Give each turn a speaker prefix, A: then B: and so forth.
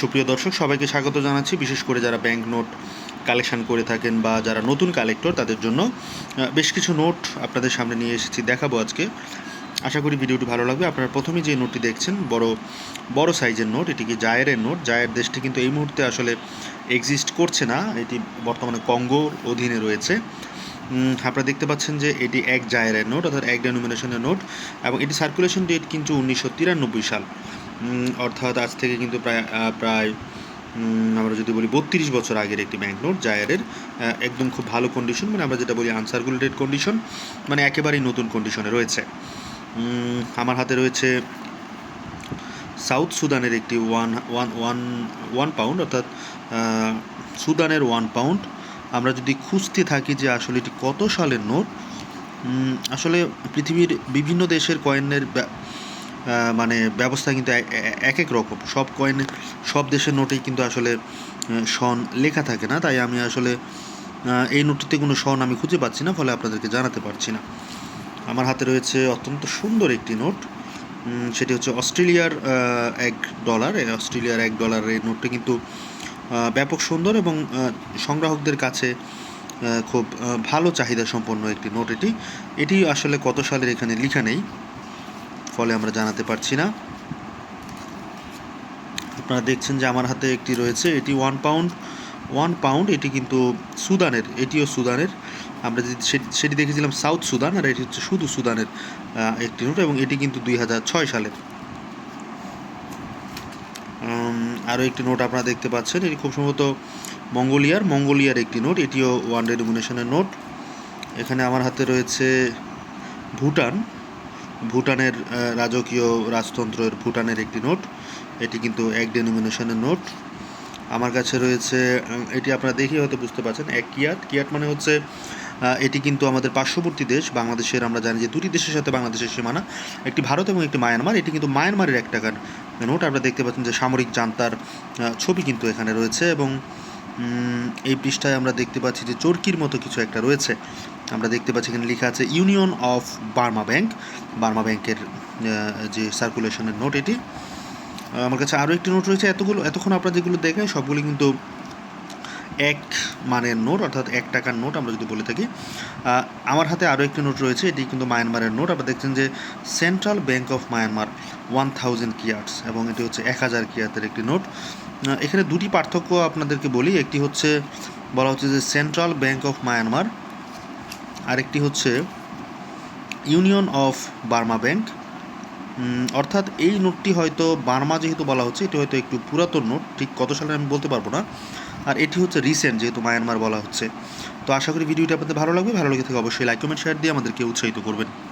A: সুপ্রিয় দর্শক, সবাইকে স্বাগত জানাচ্ছি। বিশেষ করে যারা ব্যাংক নোট কালেকশান করে থাকেন বা যারা নতুন কালেক্টর তাদের জন্য বেশ কিছু নোট আপনাদের সামনে নিয়ে এসেছি, দেখাবো আজকে। আশা করি ভিডিওটি ভালো লাগবে। আপনারা প্রথমেই যে নোটটি দেখছেন, বড় বড় সাইজের নোট এটি কি জায়ের নোট জায়ের দেশটি কিন্তু এই মুহূর্তে আসলে এক্সিস্ট করছে না। এটি বর্তমানে কঙ্গোর অধীনে রয়েছে। আপনারা দেখতে পাচ্ছেন যে এটি এক জায়ের নোট অর্থাৎ এক ডেনোমিনেশনের নোট এবং এটি সার্কুলেশন ডেট কিন্তু উনিশশো তিরানব্বই সাল। অর্থাৎ আজ থেকে কিন্তু প্রায় প্রায় আমরা যদি বলি বত্রিশ বছর আগের একটি ব্যাংক নোট জায়ারের একদম খুব ভালো কন্ডিশন মানে আমরা যেটা বলি আনসার্কুলেটেড কন্ডিশন মানে একেবারেই নতুন কন্ডিশনে রয়েছে। আমার হাতে রয়েছে সাউথ সুদানের একটি one one one one pound অর্থাৎ সুদানের ওয়ান পাউন্ড আমরা যদি খুঁজতে থাকি যে আসলে এটি কত সালের নোট আসলে পৃথিবীর বিভিন্ন দেশের কয়েনের মানে ব্যবস্থা কিন্তু এক এক রকম। সব কয়েন সব দেশের নোটেই কিন্তু আসলে সন লেখা থাকে না। তাই আমি আসলে এই নোটটিতে কোনো সন আমি খুঁজে পাচ্ছি না, ফলে আপনাদেরকে জানাতে পারছি না। আমার হাতে রয়েছে অত্যন্ত সুন্দর একটি নোট সেটি হচ্ছে অস্ট্রেলিয়ার এক ডলার অস্ট্রেলিয়ার এক ডলারের এই নোটটি কিন্তু ব্যাপক সুন্দর এবং সংগ্রাহকদের কাছে খুব ভালো চাহিদা সম্পন্ন একটি নোট এটি। এটি আসলে কত সালের এখানে লেখা নেই? ফলে আমরা জানাতে পারছি না। আপনারা দেখছেন যে আমার হাতে একটি রয়েছে, এটি ওয়ান পাউন্ড ওয়ান পাউন্ড এটি কিন্তু সুদানের, এটিও সুদানের। আমরা যে সেটি দেখেছিলাম সাউথ সুদান, আর এটি হচ্ছে শুধু সুদানের একটি নোট, এবং এটি কিন্তু দুই হাজার ছয় সালের আরও একটি নোট আপনারা দেখতে পাচ্ছেন, এটি খুব সম্ভবত মঙ্গোলিয়ার। মঙ্গোলিয়ার একটি নোট, এটিও ওয়ান ডেনোমিনেশনের নোট। এখানে আমার হাতে রয়েছে ভুটান। ভুটানের রাজকীয় রাজতন্ত্রের ভুটানের একটি নোট। এটি কিন্তু এক ডেনোমিনেশনের নোট। আমার কাছে রয়েছে এটি আপনারা দেখে হয়তো বুঝতে পারছেন, এক কিয়াত। কিয়াত মানে হচ্ছে এটি কিন্তু আমাদের পার্শ্ববর্তী দেশ, বাংলাদেশের আমরা জানি যে দুটি দেশের সাথে বাংলাদেশের সীমানা, একটি ভারত এবং একটি মায়ানমার। এটি কিন্তু মায়ানমারের এক টাকার নোট। আপনারা দেখতে পাচ্ছেন যে সামরিক জান্তার ছবি কিন্তু এখানে রয়েছে এবং এই পৃষ্ঠায় আমরা দেখতে পাচ্ছি যে চরকির মতো কিছু একটা রয়েছে। আমরা দেখতে পাচ্ছি এখানে লেখা আছে Union of Burma bank Burma ব্যাংকের যে সার্কুলেশনের নোট এটি। আমার কাছে আরও একটি নোট রয়েছে, এতগুলো এতক্ষণ আপনারা যেগুলো দেখেন সবগুলি কিন্তু এক মানের নোট অর্থাৎ এক টাকার নোট আমরা যদি বলে থাকি। আমার হাতে আরও একটি নোট রয়েছে, এটি কিন্তু মায়ানমারের নোট আপনারা দেখছেন যে Central Bank of Myanmar one thousand kyats এবং এটি হচ্ছে এক হাজার কিয়াতের একটি নোট এখানে দুটি পার্থক্য আপনাদেরকে বলি। একটি হচ্ছে, বলা হচ্ছে যে সেন্ট্রাল ব্যাংক অফ মায়ানমার আরেকটি হচ্ছে ইউনিয়ন অফ বার্মা ব্যাংক অর্থাৎ এই নোটটি হয়তো বার্মা যেহেতু বলা হচ্ছে, এটি হয়তো একটু পুরাতন নোট, ঠিক কত সালে আমি বলতে পারব না। আর এটি হচ্ছে রিসেন্ট যেহেতু মায়ানমার বলা হচ্ছে। তো আশা করি ভিডিওটি আপনাদের ভালো লাগবে। ভালো লেগে থাকে অবশ্যই লাইক কমেন্ট শেয়ার দিয়ে আমাদেরকে উৎসাহিত করবেন।